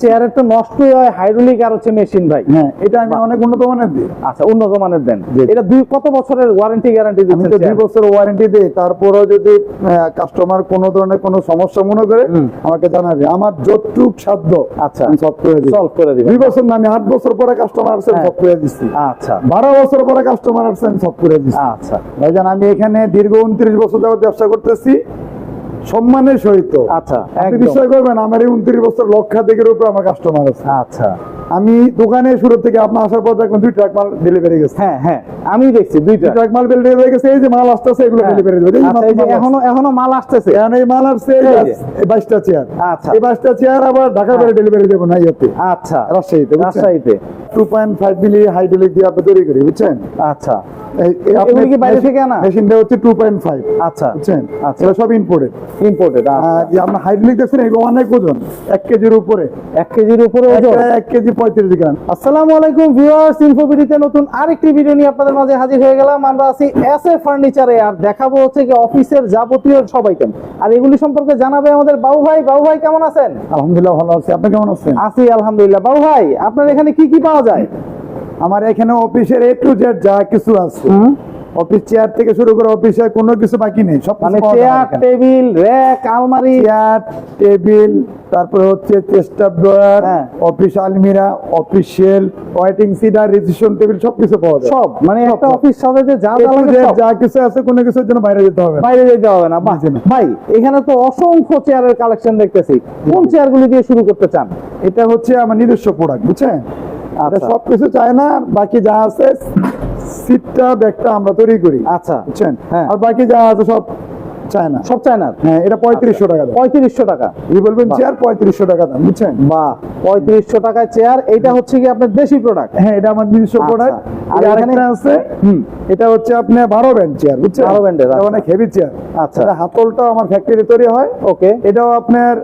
চেয়ারের তো হয় হাইড্রোলিক আর হচ্ছে মেশিন ভাই। হ্যাঁ এটা আমি অনেক উন্নত মানের দিই। আচ্ছা উন্নত মানের দেন। এটা দুই কত বছরের ওয়ারেন্টি গ্যারান্টি তো দুই বছর ওয়ারেন্টি দিই তারপরেও যদি কাস্টমার কোনো ধরনের কোনো সমস্যা মনে করে আমাকে জানাবে। আমার যতটুক সাধ্য আচ্ছা। আমি সব করে দিই সলভ করে দিবেন। দুই বছর না আমি আট বছর পরে কাস্টমার আসছে আমি হ্যাঁ। সব করে দিচ্ছি। আচ্ছা। বারো বছর পরে কাস্টমার আসছে আমি সব করে দিচ্ছি। আচ্ছা। ভাইজান আমি এখানে দীর্ঘ উনত্রিশ বছর যাবত ব্যবসা করতেছি। সম্মানের সহিত। আচ্ছা বিশ্বাস করবেন আমার এই উনত্রিশ বছর লক্ষাধিকের উপর আমার কাস্টমার আছে। আচ্ছা। আমি দোকানে শুরু থেকে আপনার আসার পর দেখবেন দুই ট্রাক মাল ডেলিভারি গেছে। হ্যাঁ হয়ে আমি দেখছি দুইটা ট্রাক মাল ডেলিভারি হয়ে গেছে এই যে মাল আসতেছে এগুলো হ্যাঁ। ডেলিভারি দেবে আচ্ছা, এখনও এখনও মাল আসতেছে? এখন এই মাল আসছে বাইশটা চেয়ার আচ্ছা। এই বাইশটা চেয়ার আবার ঢাকা বাইরে ডেলিভারি দেবো না ইয়েতে আচ্ছা। রাজশাহীতে রাজশাহীতে। Two point five milli hydraulic দিয়ে আপনি তৈরি করি বুঝছেন? আচ্ছা। এই- এই আপনি কি বাইরে থেকে আনা? মেশিনটা হচ্ছে টু পয়েন্ট ফাইভ আচ্ছা। বুঝছেন? আচ্ছা। সব ইম্পোর্টেড ইম্পোর্টেড যে আপনার হাইড্রোলিক দেখছেন এগুলো অনেক ওজন এক কেজির উপরে। এক কেজির উপরে ওজন? এক কেজি পঁয়ত্রিশ গ্রাম। আসসালামু আলাইকুম ভিউয়ার্স ইনফোবিডিতে নতুন আরেকটি ভিডিও নিয়ে আপনাদের মাঝে হাজির হয়ে গেলাম। আমরা আছি এস এ ফার্নিচারে আর দেখাবো হচ্ছে কি অফিসের যাবতীয় সব আইটেম আর এগুলি সম্পর্কে জানাবে আমাদের বাবু ভাই। বাবু ভাই কেমন আছেন? আলহামদুলিল্লাহ ভালো আছি। আপনি কেমন আছেন? আছি আলহামদুলিল্লাহ। বাবু ভাই আপনার এখানে কি কি পাওয়া যায়। আমার এখানে অফিসের এ টু জেড যা কিছু আছে। অফিস চেয়ার থেকে শুরু করে অফিসে কোনো কিছু বাকি নেই সব মানে চেয়ার টেবিল র্যাক আলমারি। চেয়ার টেবিল তারপরে হচ্ছে চেস্টার ড্রয়ার। অফিস আলমিরা office waiting seater registration table সব কিছু পাওয়া যায় সব মানে একটা অফিস সাজাতে যা যা লাগে। যা কিছু আছে কোনো কিছুর জন্য বাইরে যেতে হবে বাইরে যেতে হবে না। ভাই এখানে তো অসংখ্য চেয়ারের কালেকশন দেখতেছি। কোন চেয়ারগুলি দিয়ে শুরু করতে চান? এটা হচ্ছে আমার নিজস্ব প্রোডাক্ট বুঝছেন। সব কিছু চায় না বাকি যা আছে সিটটা ব্যাগটা আমরা তৈরি করি। আচ্ছা। বুঝছেন? হ্যাঁ। আর বাকি যা আছে সব সব হ্যাঁ এটা পঁয়ত্রিশশো টাকা পঁয়ত্রিশশো টাকা। এই চেয়ার পঁয়ত্রিশশো টাকা দাম বুঝছেন? বা পঁয়ত্রিশশো টাকায় চেয়ার এইটা হচ্ছে কি আপনার দেশি প্রোডাক্ট হ্যাঁ এটা আমার নিজস্ব আচ্ছা। প্রোডাক্ট আর আর এখানে- আছে এটা হচ্ছে আপনার বারো ব্যান্ড চেয়ার বুঝছেন? 12 ব্যান্ডের, আচ্ছা। অনেক হেভি চেয়ার আচ্ছা। হাতলটাও আমার ফ্যাক্টরি তৈরি হয়। ওকে এটাও আপনার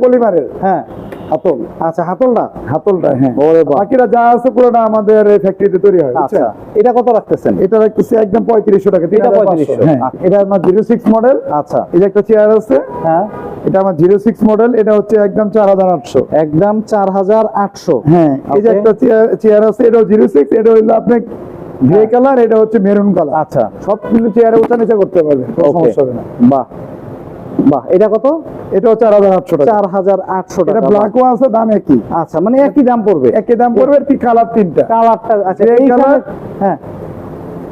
পলিমারের হ্যাঁ। হাতল। আচ্ছা হাতলটা? হাতলটা হ্যাঁ। ওরে বাকিরা যা আছে পুরোটা আমাদের ফ্যাক্টরিতে তৈরি হয় আচ্ছা। এটা কত রাখতেছেন? এটা রাখতেছি একদম পঁয়ত্রিশশো টাকা এটা হাজার 3500 হ্যাঁ। আচ্ছা। এটা আমার জিরো সিক্স মডেল আচ্ছা। এই যে একটা চেয়ার আছে। হ্যাঁ। এটা আমার জিরো সিক্স মডেল এটা হচ্ছে একদম চার হাজার আটশো। একদম চার হাজার আটশো। হ্যাঁ এই যে একটা চেয়ার আছে জিরো সিক্স এটা হইল আপনার গ্রে কালার এটা হচ্ছে মেরুন কালার আচ্ছা। সবগুলো চেয়ারে উঠা নিচা করতে পারবেন কোনো সমস্যা হবে না। বাহ। বাহ এটা কত? এটাও চার হাজার আটশো টাকা। চার হাজার আটশো টাকা। ব্ল্যাকও আছে দাম একই। আচ্ছা মানে একই দাম পড়বে? একই দাম পড়বে কালার তিনটা। কালারটা আচ্ছা এই colour? হ্যাঁ।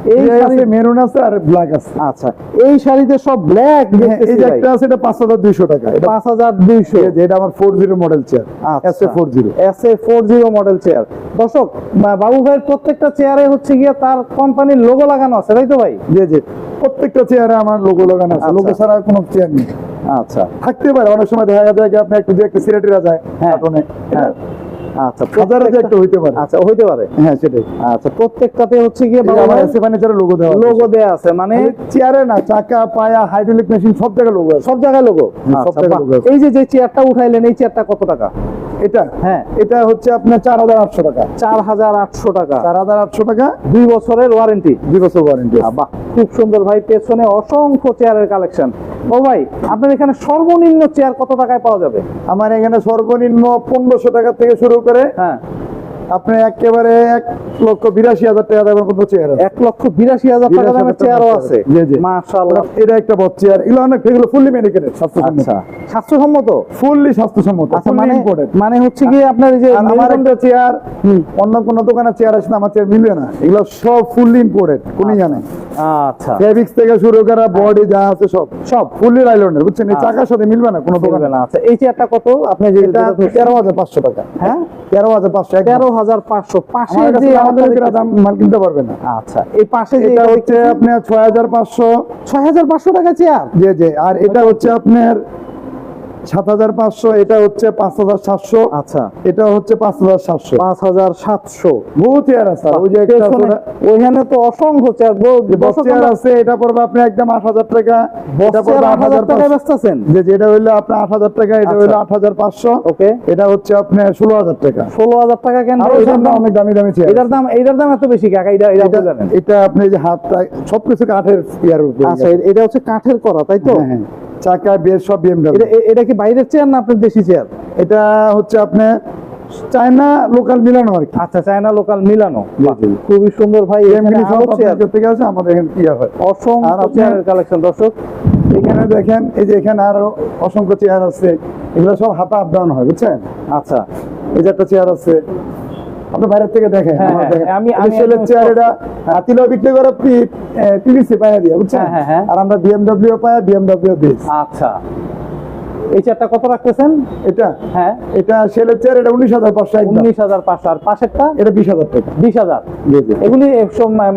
এই এই শাড়ি মেরুন আছে আর ব্ল্যাক আছে। আচ্ছা এই শাড়িতে সব ব্ল্যাক হ্যাঁ, এই যে একটা আছে এটা টাকা। এটা এটা আমার মডেল চেয়ার আচ্ছা। মডেল চেয়ার দর্শক বাবু ভাইয়ের প্রত্যেকটা চেয়ারে হচ্ছে গিয়ে তার কোম্পানির লোগো লাগানো আছে তাই তো ভাই? জি জি। প্রত্যেকটা চেয়ারে আমার লোগো লাগানো আছে। লোগো ছাড়া কোনো চেয়ার নেই। আচ্ছা। থাকতে পারে অনেক সময় দেখা যায় যে আপনি একটু যে একটা সিলেটেরা যায় হ্যাঁ, হ্যাঁ। আচ্ছা হাজারে যে একটা হইতে পারে। আচ্ছা হইতে পারে। হ্যাঁ সেটাই। আচ্ছা প্রত্যেকটাতে হচ্ছে গিয়ে এই আমার এসে ফার্নিচারের লোগো দেওয়া লোগো দেয়া আছে মানে চেয়ারে না চাকা পায়া হাইড্রোলিক মেশিন সব জায়গায় লোগো সব জায়গায় লোগো হ্যাঁ, সব আচ্ছা, জায়গায়। এই যে যে চেয়ারটা উঠাইলেন এই চেয়ারটা কত টাকা? এটা? হ্যাঁ। এটা হচ্ছে আপনার চার হাজার আটশো টাকা। চার হাজার আটশো টাকা। চার হাজার আটশো টাকা? দুই বছরের ওয়ারেন্টি দুই বছর ওয়ারেন্টি বাহ খুব সুন্দর ভাই। পেছনে অসংখ্য চেয়ারের কালেকশন ও ভাই আপনার এখানে সর্বনিম্ন চেয়ার কত টাকায় পাওয়া যাবে? আমার এখানে সর্বনিম্ন পনেরোশো টাকা থেকে শুরু করে হ্যাঁ। আপনি একেবারে এক লক্ষ বিরাশি হাজার টাকা দামের মতো চেয়ার এক লক্ষ বিরাশি হাজার টাকা দামের চেয়ারও আছে। মাশাআল্লাহ। এটা একটা বড় চেয়ার এগুলো অনেক এগুলো ফুললি মেডিকেটেড স্বাস্থ্যসম্মত। আচ্ছা। স্বাস্থ্যসম্মত? ফুললি স্বাস্থ্যসম্মত আচ্ছা ফুললি মানে মানে হচ্ছে কি আপনার এই যে আমার একটা চেয়ার অন্য কোনো দোকানে চেয়ার আছে না আমার চেয়ার মিলবে না। এগুলো সব ফুললি ইম্পোর্টেড কোনো জানে। আচ্ছা। ফেব্রিক্স থেকে শুরু করে বডি যা আছে সব সব ফুললি রাইলনের বুঝছেন? এই আচ্ছা। চাকার সাথে মিলবে না কোনো দোকানে না। আচ্ছা এই চেয়ারটা কত? আপনি যে যেটা? তেরো হাজার পাঁচশো টাকা। হ্যাঁ? তেরো হাজার পাঁচশো। তেরো হাজার পাঁচশো। পাশে যে আমাদের দাম মাল কিনতে পারবে না। আচ্ছা এই পাশে যে এটা হচ্ছে আপনার ছয় হাজার পাঁচশো। ছয় হাজার পাঁচশো টাকা চেয়ার জি জি আর এটা হচ্ছে আপনার সাত হাজার পাঁচশো এটা হচ্ছে পাঁচ হাজার সাতশো আচ্ছা। এটা হচ্ছে পাঁচ হাজার সাতশো। পাঁচ হাজার সাতশো। বহু চেয়ার আছে ওই যে ওইখানে তো অসংখ্য চেয়ার বক্স চেয়ার আছে এটা পড়বে আপনি একদম আট হাজার টাকা এটা পড়বে আট হাজার টাকা পাঁচশো। বেচতেছেন? যে যেটা হইল আপনার আট হাজার টাকা এটা আচ্ছা। হইল আট হাজার পাঁচশো। ওকে। এটা হচ্ছে আপনার ষোলো হাজার টাকা। ষোলো হাজার টাকা কেন এটার দাম? অনেক দামি দামি চেয়ার এটার দাম এটার দাম এত বেশি কাকা এটা এটা জানেন এটা আপনি যে হাতটা সবকিছু কাঠের ইয়ার উপরে। আচ্ছা এটা হচ্ছে কাঠের করা তাই তো? হ্যাঁ, হ্যাঁ। চাকা বেশ সব বিএমডব্লিউ এটা কি বাইরের চেয়ার না আপনার দেশি চেয়ার এটা হচ্ছে আপনার চায়না লোকাল মিলানো আর কি। আচ্ছা চায়না লোকাল মিলানো। খুবই সুন্দর ভাই থেকে আছে? আমাদের এখানে কি হয় আর অসংখ্য চেয়ারের কালেকশন দর্শক। এখানে দেখেন এই যে এখানে আরও অসংখ্য চেয়ার আছে। এগুলো সব হাতা আপ ডাউন হয় বুঝছেন? আচ্ছা। এই যে একটা চেয়ার আছে। আপনি বাইরের থেকে দেখেন হ্যাঁ, হ্যাঁ। আমি- সেলের চেয়ার এটা বিক্রি করে পিভিসি পায়া দিয়ে বুঝছেন হ্যাঁ। আর আমরা বিএমডব্লিউ পায়া বিএমডব্লিউ আচ্ছা এই চেয়ারটা কত রাখতেছেন? এটা? হ্যাঁ। এটা সেলের চেয়ার এটা উনিশ হাজার পাঁচশো উনিশ হাজার পাঁচশো। আর পাশেরটা? এটা বিশ হাজার টাকা। বিশ হাজার। এগুলি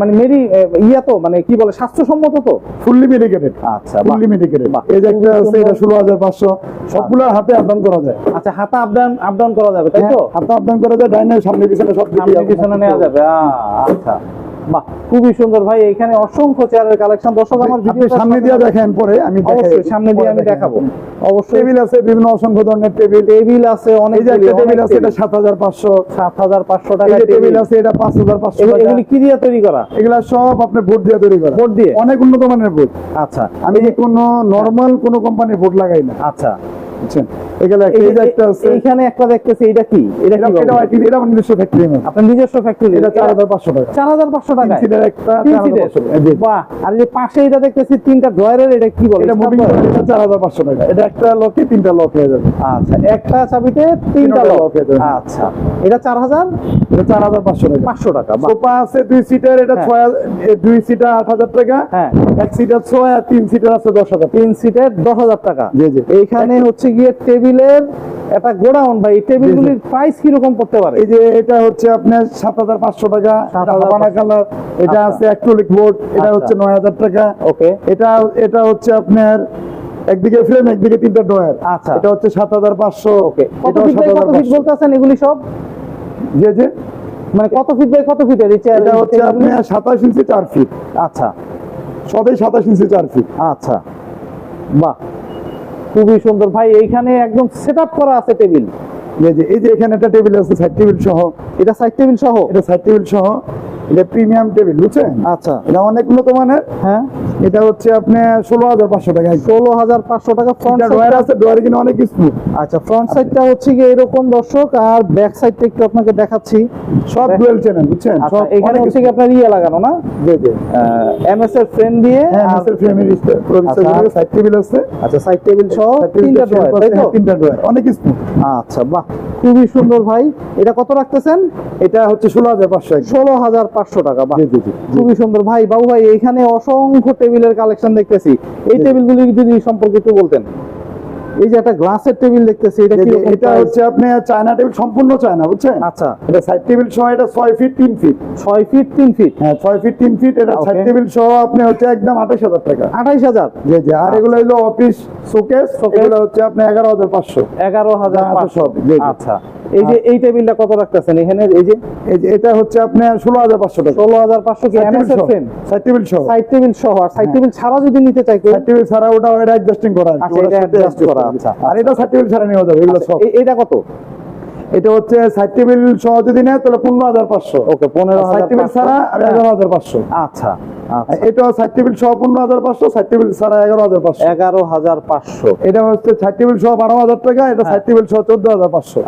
মানে মেরি ইয়া তো মানে কি বলে স্বাস্থ্যসম্মত তো? ফুললি মেডিকেটেড আচ্ছা। ফুললি মেডিকেটেড এই যে একটা আছে এটা ষোলো হাজার পাঁচশো। সবগুলো হাতে আপডাউন করা যায়। আচ্ছা হাতা আপ ডাউন আপ করা যাবে তাই তো? হ্যাঁ, হাতে আপডাউন করা যায় ডাইনে সামনে পিছনে সব সামনে পিছনে নেওয়া যাবে আচ্ছা। বাহ খুবই সুন্দর। ভাই এখানে অসংখ্য চেয়ারের কালেকশন দর্শক আমার ভিডিও সামনে দিয়ে দেখেন। পরে আমি অবশ্যই সামনে দিয়ে আমি দেখাবো। অবশ্যই। টেবিল আছে বিভিন্ন অসংখ্য ধরনের টেবিল। টেবিল আছে অনেক টেবিল আছে এটা টাকা টেবিল আছে এটা টাকা। এগুলি কি দিয়ে তৈরি করা? এগুলা সব আপনি বোর্ড দিয়ে তৈরি করা। বোর্ড দিয়ে? অনেক উন্নত মানের বোর্ড। আচ্ছা। আমি যে কোনো নরমাল কোনো কোম্পানির বোর্ড লাগাই না। আচ্ছা। বুঝছেন? এগুলা একটা- একটা আছে। এইখানে একটা দেখতেছি এটা কি? এটা এটা কি এটা এটা- এটা নিজস্ব ফ্যাক্টরি আপনার নিজস্ব ফ্যাক্টরি এটা চার হাজার পাঁচশো টাকা। সিটের একটা। বাহ! আর যে পাশে এটা দেখতেছি তিনটা ড্রয়ারের এটা কি বলে? এটা মুভিং এটা চার হাজার পাঁচশো টাকা। এটা একটা লকে তিনটা লক হয়ে যাবে। আচ্ছা একটা চাবিতে তিনটা লক হয়ে যাবে। আচ্ছা এটা চার হাজার? এটা চার হাজার পাঁচশো টাকা। পাঁচশো টাকা বাহ। সোফা আছে দুই সিটার এটা হ্যাঁ। হাজার- দুই সিটার আট হাজার টাকা। হ্যাঁ। এক সিটার ছয় আর তিন সিটার আছে দশ হাজার। তিন সিটের দশ হাজার টাকা। জি, জি। এইখানে হচ্ছে গিয়ে টেবিলের একটা গোডাউন ভাই টেবিলগুলির প্রাইস কীরকম পড়তে পারে? এই যে এটা হচ্ছে আপনার সাত হাজার পাঁচশো টাকা এটা 7,500 হাবানা কালার এটা আচ্ছা। আছে অ্যাক্রিলিক বোর্ড এটা আচ্ছা। হচ্ছে নয় হাজার টাকা। ওকে। এটা এটা হচ্ছে আপনার একদিকে ফ্রেম একদিকে তিনটা ড্রয়ার আচ্ছা। এটা হচ্ছে সাত হাজার পাঁচশো। ওকে। কত ফিট সাত হাজার কত ফিট বলতে আছেন এগুলি সব? যে যে মানে কত ফিট বাই কত ফিটের এটা হচ্ছে আপনার সাতাশ ইঞ্চি চার ফিট আচ্ছা। সবই সাতাশ ইঞ্চি চার ফিট আচ্ছা। বাহ। খুবই সুন্দর। ভাই এইখানে একদম সেট করা আছে টেবিল এই যে এখানে একটা টেবিল আছে সাইড টেবিল সহ। এটা সাইড টেবিল সহ? এটা সাইড টেবিল সহ। এটা প্রিমিয়াম টেবিল বুঝছেন? আচ্ছা। এটা অনেক উন্নত মানের। হ্যাঁ। এটা হচ্ছে আপনার ষোলো হাজার পাঁচশো টাকা। ষোলো হাজার পাঁচশো টাকা ফ্রন্ট ড্রয়ার আছে ড্রয়ার কিনে অনেক স্মুথ আচ্ছা ফ্রন্ট সাইডটা হচ্ছে গিয়ে এরকম দর্শক আর ব্যাক সাইডটা একটু আপনাকে দেখাচ্ছি। সব ডুয়েল চ্যানেল বুঝছেন? আচ্ছা সব এখানে হচ্ছে কি আপনার ইয়ে লাগানো না? জি জি। এমএস এর ফ্রেম দিয়ে হ্যাঁ ফ্রেমের আচ্ছা। সাইড টেবিল আছে। আচ্ছা সাইড টেবিল সহ তিনটা ড্রয়ার তাই তো? হ্যাঁ, তিনটা ড্রয়ার অনেক স্মুথ আচ্ছা বাহ খুবই সুন্দর ভাই। এটা কত রাখতেছেন? এটা হচ্ছে ষোলো হাজার পাঁচশো ষোলো হাজার পাঁচশো টাকা খুবই সুন্দর। ভাই বাবু ভাই এখানে অসংখ্য টেবিলের কালেকশন দেখতেছি। এই। টেবিলগুলি যদি সম্পর্কে একটু বলতেন। এই যে একটা গ্লাসের টেবিল দেখতেছি এটা কি এটা হচ্ছে আপনার চায়না টেবিল সম্পূর্ণ চায়না বুঝছেন? আচ্ছা। এটা সাইড টেবিল সহ এটা ছয় ফিট তিন ফিট ছয় ফিট তিন ফিট হ্যাঁ ছয় ফিট তিন ফিট এটা সাইড টেবিল সহ আপনি হচ্ছে একদম আঠাশ হাজার টাকা। আঠাইশ হাজার? জি জি আর এগুলো হলো অফিস শোকেস। এগুলো হচ্ছে আপনি এগারো হাজার পাঁচশো। এগারো হাজার যা আছে পাঁচশো। সব, জি, জি। আচ্ছা। এই যে এই টেবিলটা কত রাখতেছেন এখানে? এই যে এটা হচ্ছে আপনার ষোলো হাজার পাঁচশো টাকা। ষোলো হাজার পাঁচশো কি এমএস এর ফ্রেম সাইড টেবিল সহ। সাইড টেবিল সহ আর সাইড টেবিল ছাড়া যদি নিতে চাই সাইড টেবিল ছাড়া ওটা এটা অ্যাডজাস্টিং করা আচ্ছা, এটা সাথে করা, আচ্ছা, আর এটা সাইড টেবিল ছাড়া নেওয়া যাবে এগুলো সব। এটা কত? এটা হচ্ছে সাইড টেবিল সহ যদি নেয় তাহলে পনেরো হাজার পাঁচশো। ওকে পনেরো হাজার টেবিল ছাড়া হ্যাঁ। এগারো হাজার পাঁচশো। আচ্ছা আচ্ছা। এটা সাইড টেবিল সহ পনেরো হাজার পাঁচশো সাইড টেবিল ছাড়া এগারো হাজার পাঁচশো। এগারো হাজার পাঁচশো। এটা হচ্ছে সাইড টেবিল সহ বারো হাজার টাকা এটা সাইড টেবিল সহ চোদ্দ হাজার পাঁচশো।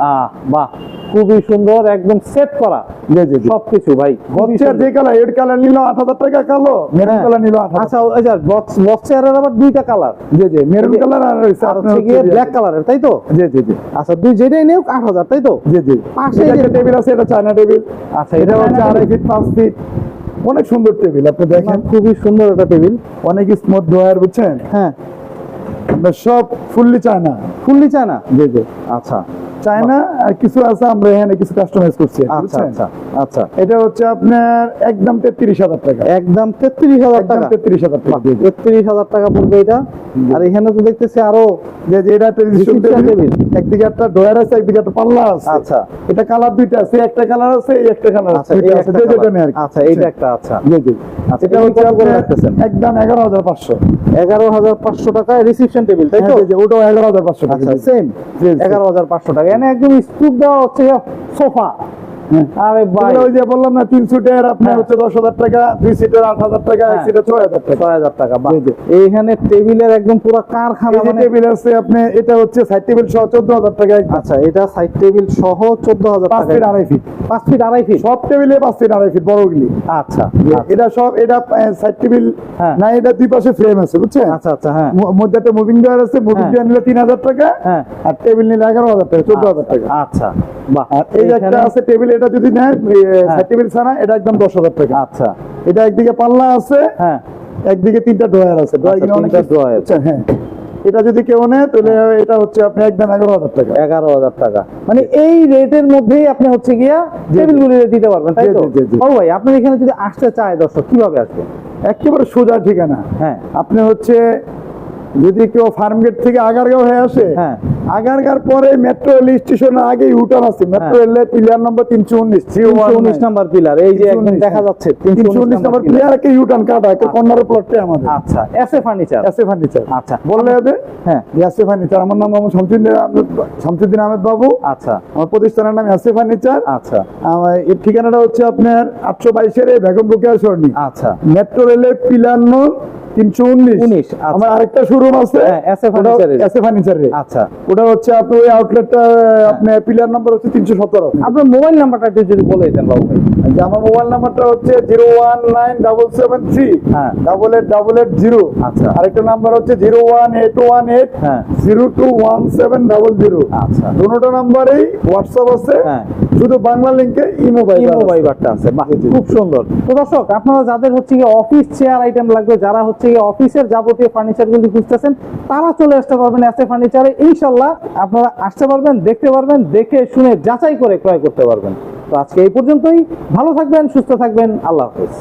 বাহ খুবই সুন্দর একদম সেট করা। জি জি জি। সবকিছু ভাই হচ্ছে যে কালারের কালার নিল আট হাজার টাকা কালো মেরুন। কালার নিল আট হাজার আচ্ছা ওই যে বক্স বক্স চেয়ারের আবার দুইটা কালার। জি জি মেরুন কালার আর হচ্ছে আপনার গিয়ে ব্ল্যাক কালারের তাই তো? জি জি জি। আচ্ছা দুই যেটাই নেও আট হাজার তাই তো? জি জি। পাশে যে- টেবিল আছে এটা চায়না টেবিল আচ্ছা এটা হচ্ছে আড়াই ফিট পাঁচ ফিট অনেক সুন্দর টেবিল আপনি দেখেন। খুবই সুন্দর একটা টেবিল। অনেক স্মুথ ড্রয়ার বুঝছেন? হ্যাঁ। সব ফুললি চায়না। Fully China? জি জি। আচ্ছা। চায়না আর কিছু আছে আমরা এখানে কিছু কাস্টমাইজ করছি আচ্ছা আচ্ছা আচ্ছা। এটা হচ্ছে আপনার একদম তেত্রিশ হাজার টাকা। একদম তেত্রিশ হাজার টাকা? তেত্রিশ হাজার টাকা। তেত্রিশ হাজার টাকা পড়বে এটা। আর এখানে তো দেখতেছি আরও যে এটা টেবিল একদিকে একটা ড্রয়ার আছে একদিকে একটা পাল্লা আছে। আচ্ছা। এটা কালার দুইটা আছে একটা কালার আছে এই একটা কালার আছে। আচ্ছা। আচ্ছা এইটা একটা আচ্ছা। জি জি। আচ্ছা, এটা হচ্ছে? একদম এগারো হাজার পাঁচশো। এগারো হাজার পাঁচশো টাকা রিসিপশন টেবিল তাই তো? হ্যাঁ, জি, ওটাও এগারো হাজার পাঁচশো টাকা। সেম। এগারো হাজার পাঁচশো টাকা। এখানে একদম স্তূপ দেওয়া হচ্ছে সোফা। আরে ভাই। ওই যে বললাম না তিন সিটের আপনার হ্যাঁ। হচ্ছে দশ হাজার টাকা দুই সিটের আট হাজার টাকা এক হ্যাঁ। সিটের ছয় হাজার টাকা। ছয় হাজার টাকা বাহ। জি, জি। এইখানে টেবিলের একদম পুরো কারখানা মানে টেবিল আছে আপনি এটা হচ্ছে সাইড টেবিল সহ চোদ্দ হাজার টাকা আচ্ছা এটা সাইড টেবিল সহ চোদ্দ হাজার পাঁচ ফিট আড়াই ফিট পাঁচ ফিট আড়াই ফিট সব টেবিলে পাঁচ ফিট আড়াই ফিট বড়গুলি আচ্ছা এটা সব এটা সাইড টেবিল হ্যাঁ। না এটা দুই পাশে ফ্রেম আছে বুঝছেন? আচ্ছা আচ্ছা হ্যাঁ। মধ্যে একটা মুভিং আছে মুভিং। নিলে তিন হাজার টাকা হ্যাঁ। আর টেবিল নিলে এগারো হাজার টাকা চোদ্দ হাজার টাকা। আচ্ছা। বাহ। এই একটা আছে টেবিল এটা যদি নেন সাইড টেবিল ছাড়া এটা একদম দশ হাজার টাকা। আচ্ছা। এটা একদিকে পাল্লা আছে হ্যাঁ। একদিকে তিনটা ড্রয়ার আছে। ড্রয়ার আচ্ছা। আচ্ছা, হ্যাঁ। এটা যদি কেউ নেয় তাহলে এটা হচ্ছে আপনি একদম এগারো হাজার টাকা। এগারো হাজার টাকা। মানে এই রেটের মধ্যেই আপনি হচ্ছে গিয়া টেবিল গুলি দিতে পারবেন তাই তো? ভাই আপনার এখানে যদি আসতে চায় দর্শক কীভাবে আসবে? একেবারে সোজা ঠিকানা। হ্যাঁ। আপনি হচ্ছে যদি কেউ ফার্ম গেট থেকে আগারগাঁও হয়ে আসে হ্যাঁ। আগারগাঁর পরে মেট্রো রেল স্টেশনের আগে ইউটার্ন আছে। মেট্রো। রেলের পিলার নম্বর তিনশো উনিশ তিনশো উনিশ। নাম্বার পিলার এই যে দেখা যাচ্ছে তিনশো উনিশ নম্বর পিলার একটা ইউটার্ন কাটা একটা কর্নার প্লটে আমাদের। আচ্ছা এস এ ফার্নিচার এসে ফার্নিচার আচ্ছা। বললে হবে হ্যাঁ। এসে ফার্নিচার আমার নাম মোহাম্মদ শামসুদ্দিন আহমেদ শামসুদ্দিন আহমেদ বাবু। আচ্ছা। আমার প্রতিষ্ঠানের নাম এসে ফার্নিচার আচ্ছা। আমার এর ঠিকানাটা হচ্ছে আপনার আটশো বাইশের বেগম রোকেয়া সরণি। আচ্ছা। মেট্রো রেলের পিলার নং তিনশো উনিশ। 19, আচ্ছা। আমার আরেকটা শোরুম আছে। হ্যাঁ, আচ্ছা। ওটা হচ্ছে আপনি ওই আউটলেটটা আপনার পিলার নাম্বার হচ্ছে তিনশো সতেরো। আপনার মোবাইল নাম্বারটা একটু যদি বলে বাবু যে আমার মোবাইল নাম্বারটা হচ্ছে zero one nine double seven three হ্যাঁ। Double eight double eight zero আচ্ছা। আরেকটা নাম্বার হচ্ছে zero one eight one eight হ্যাঁ। Zero two one seven double zero আচ্ছা। দুটো নাম্বারেই হোয়াটসঅ্যাপ আছে। হ্যাঁ। শুধু বাংলা লিঙ্কে ইমো ইমো ভাইবারটা আছে। খুব সুন্দর। তো দর্শক আপনারা যাদের হচ্ছে গিয়ে অফিস চেয়ার আইটেম লাগবে যারা হচ্ছে কি অফিসের যাবতীয় ফার্নিচার গুলি খুঁজতেছেন তারা চলে আসতে পারবেন এসে ফার্নিচারে ইনশাল্লাহ আপনারা আসতে পারবেন দেখতে পারবেন দেখে শুনে যাচাই করে ক্রয় করতে পারবেন। তো আজকে এই পর্যন্তই। ভালো থাকবেন সুস্থ থাকবেন। আল্লাহ হাফেজ।